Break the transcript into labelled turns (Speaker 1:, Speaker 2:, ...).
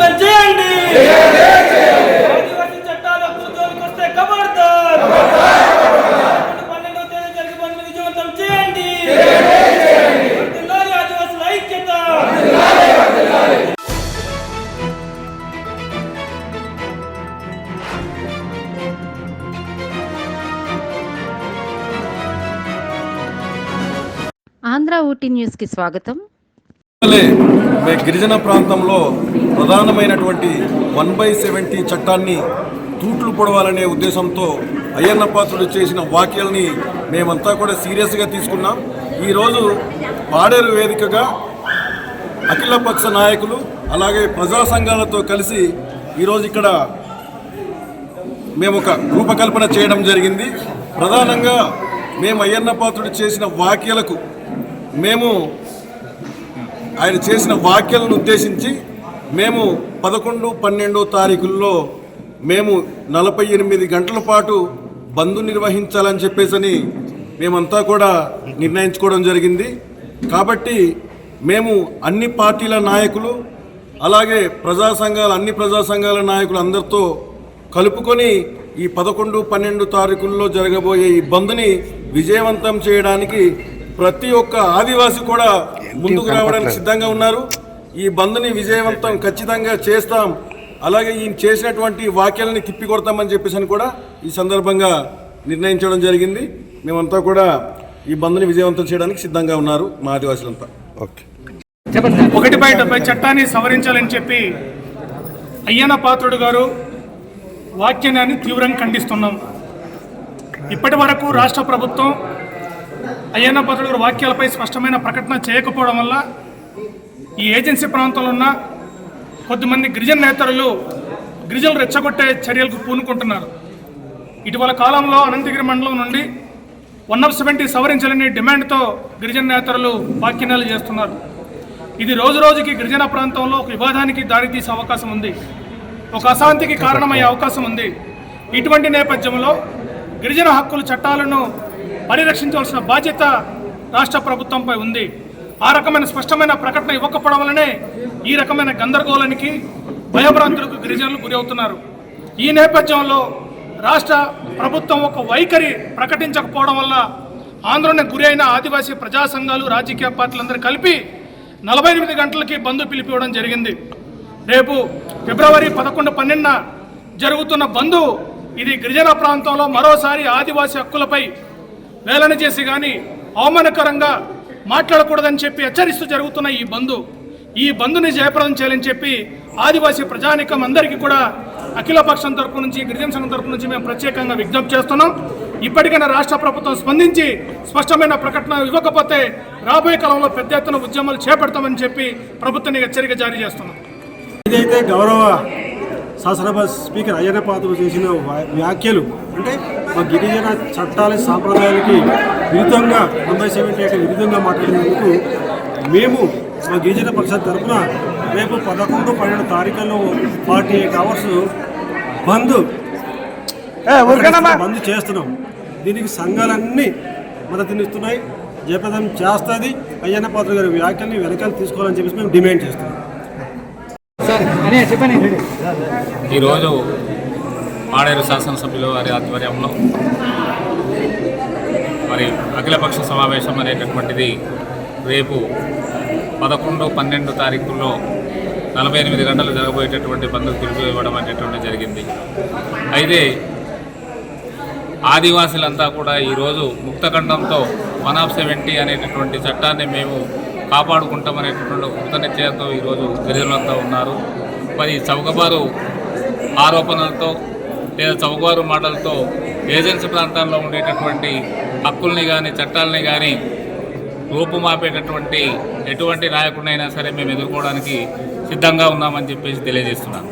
Speaker 1: విజయవంతం చేయండి. ఆదివాసీ పన్నెండవ తేదీ జరిగే విజయవంతం చేయండి. ఆదివాసుల ఐక్యత.
Speaker 2: ఆంధ్ర ఊటీ న్యూస్కి స్వాగతం.
Speaker 3: గిరిజన ప్రాంతంలో ప్రధానమైనటువంటి వన్ బై సెవెంటీ చట్టాన్ని తూట్లు పొడవాలనే ఉద్దేశంతో అయ్యన్న పాత్రుడు చేసిన వాక్యల్ని మేమంతా కూడా సీరియస్గా తీసుకున్నాం. ఈరోజు పాడేరు వేదికగా అఖిలపక్ష నాయకులు అలాగే ప్రజా సంఘాలతో కలిసి ఈరోజు ఇక్కడ మేము ఒక రూపకల్పన చేయడం జరిగింది. ప్రధానంగా మేము అయ్యన్న పాత్రుడు చేసిన వాక్యలకు మేము ఆయన చేసిన వ్యాఖ్యలను ఉద్దేశించి మేము పదకొండు పన్నెండో తారీఖుల్లో మేము నలభై ఎనిమిది గంటల పాటు బంధు నిర్వహించాలని చెప్పేసని మేమంతా కూడా నిర్ణయించుకోవడం జరిగింది. కాబట్టి మేము అన్ని పార్టీల నాయకులు అలాగే ప్రజా సంఘాల అన్ని ప్రజా సంఘాల నాయకులు అందరితో కలుపుకొని ఈ పదకొండు పన్నెండు తారీఖుల్లో జరగబోయే ఈ బంద్ని విజయవంతం చేయడానికి ప్రతి ఒక్క ఆదివాసి కూడా ముందుకు రావడానికి సిద్ధంగా ఉన్నారు. ఈ బంద్ని విజయవంతం ఖచ్చితంగా చేస్తాం. అలాగే ఈయన చేసినటువంటి వాక్యాలని తిప్పికొడతామని చెప్పేసి అని కూడా ఈ సందర్భంగా నిర్ణయించడం జరిగింది. మేమంతా కూడా ఈ బంద్ని విజయవంతం చేయడానికి సిద్ధంగా ఉన్నారు మా ఆదివాసులంతా.
Speaker 4: ఒకటి బై డెబ్బై చట్టాన్ని సవరించాలని చెప్పి అయ్యన్న పాత్రుడు గారు వాక్యాన్ని తీవ్రంగా ఖండిస్తున్నాం. ఇప్పటి వరకు రాష్ట్ర ప్రభుత్వం అయ్యన్న భద్రుడు వాక్యాలపై స్పష్టమైన ప్రకటన చేయకపోవడం వల్ల ఈ ఏజెన్సీ ప్రాంతంలో ఉన్న కొద్దిమంది గిరిజన నేతలు గిరిజనులు రెచ్చగొట్టే చర్యలకు పూనుకుంటున్నారు. ఇటీవల కాలంలో అనంతగిరి మండలం నుండి వన్ ఆఫ్ సెవెంటీ సవరించాలని డిమాండ్తో గిరిజన నేతలు వ్యాఖ్యానాలు చేస్తున్నారు. ఇది రోజు రోజుకి గిరిజన ప్రాంతంలో ఒక వివాదానికి దారితీసే అవకాశం ఉంది. ఒక అశాంతికి కారణమయ్యే అవకాశం ఉంది. ఇటువంటి నేపథ్యంలో గిరిజన హక్కుల చట్టాలను పరిరక్షించవలసిన బాధ్యత రాష్ట్ర ప్రభుత్వంపై ఉంది. ఆ రకమైన స్పష్టమైన ప్రకటన ఇవ్వకపోవడం వల్లనే ఈ రకమైన గందరగోళానికి భయభ్రాంతులకు గిరిజనులు గురి అవుతున్నారు. ఈ నేపథ్యంలో రాష్ట్ర ప్రభుత్వం ఒక వైఖరి ప్రకటించకపోవడం వల్ల ఆందోళనకు గురి అయిన ఆదివాసీ ప్రజా సంఘాలు రాజకీయ పార్టీలందరూ కలిపి నలభై ఎనిమిది గంటలకి బంద్ పిలిపివ్వడం జరిగింది. రేపు ఫిబ్రవరి పదకొండు పన్నెండున జరుగుతున్న బంద్ ఇది గిరిజన ప్రాంతంలో మరోసారి ఆదివాసీ హక్కులపై వేలన చేసి కానీ అవమానకరంగా మాట్లాడకూడదని చెప్పి హెచ్చరిస్తూ జరుగుతున్న ఈ బంధు ఈ బంధుని జయప్రదం చేయాలని చెప్పి ఆదివాసీ ప్రజానికం అందరికీ కూడా అఖిల పక్షం తరపు నుంచి గిరిజన సంఘం తరపు నుంచి మేము ప్రత్యేకంగా విజ్ఞప్తి చేస్తున్నాం. ఇప్పటికైనా రాష్ట్ర ప్రభుత్వం స్పందించి స్పష్టమైన ప్రకటన ఇవ్వకపోతే రాబోయే కాలంలో పెద్ద ఎత్తున ఉద్యమాలు చేపడతామని చెప్పి ప్రభుత్వానికి హెచ్చరిక జారీ చేస్తున్నాం.
Speaker 5: ఏదైతే గౌరవ శాసనసభ స్పీకర్ అయ్యన్న పాత్ర చేసిన వ్యాఖ్యలు అంటే మా గిరిజన చట్టాల సాంప్రదాయాలకి విరుద్ధంగా తొంభై సెవెంటీ ఎయిట్ విరుద్ధంగా మాట్లాడినందుకు మేము మా గిరిజన పరిషత్ తరఫున రేపు పదకొండు పన్నెండు తారీఖుల్లో forty eight hours bandh bandh చేస్తున్నాం. దీనికి సంఘాలన్నీ మద్దతునిస్తున్నాయి జయప్రదం చేస్తుంది. అయ్యన్న పాత్ర గారి వ్యాఖ్యల్ని వెనకాల తీసుకోవాలని చెప్పేసి మేము డిమాండ్ చేస్తున్నాం.
Speaker 6: ఈరోజు పాడేరు శాసనసభ్యులు వారి ఆధ్వర్యంలో మరి అఖిలపక్ష సమావేశం అనేటటువంటిది రేపు పదకొండు పన్నెండు తారీఖుల్లో నలభై ఎనిమిది గంటలు జరగబోయేటటువంటి బంధుకు పిలుపు ఇవ్వడం అనేటువంటి జరిగింది. అయితే ఆదివాసులంతా కూడా ఈరోజు ముక్తఖండంతో వన్ ఆఫ్ సెవెంటీ అనేటటువంటి చట్టాన్ని మేము కాపాడుకుంటామనేటటువంటి ఒక కృత నిశ్చయంతో ఈరోజు గిరిజనులంతా ఉన్నారు. మరి చౌకబారు ఆరోపణలతో లేదా చౌకబారు మాటలతో ఏజెన్సీ ప్రాంతాల్లో ఉండేటటువంటి హక్కుల్ని కానీ చట్టాలని కానీ రూపుమాపేటటువంటి ఎటువంటి నాయకుడినైనా సరే మేము ఎదుర్కోవడానికి సిద్ధంగా ఉన్నామని చెప్పేసి తెలియజేస్తున్నాను.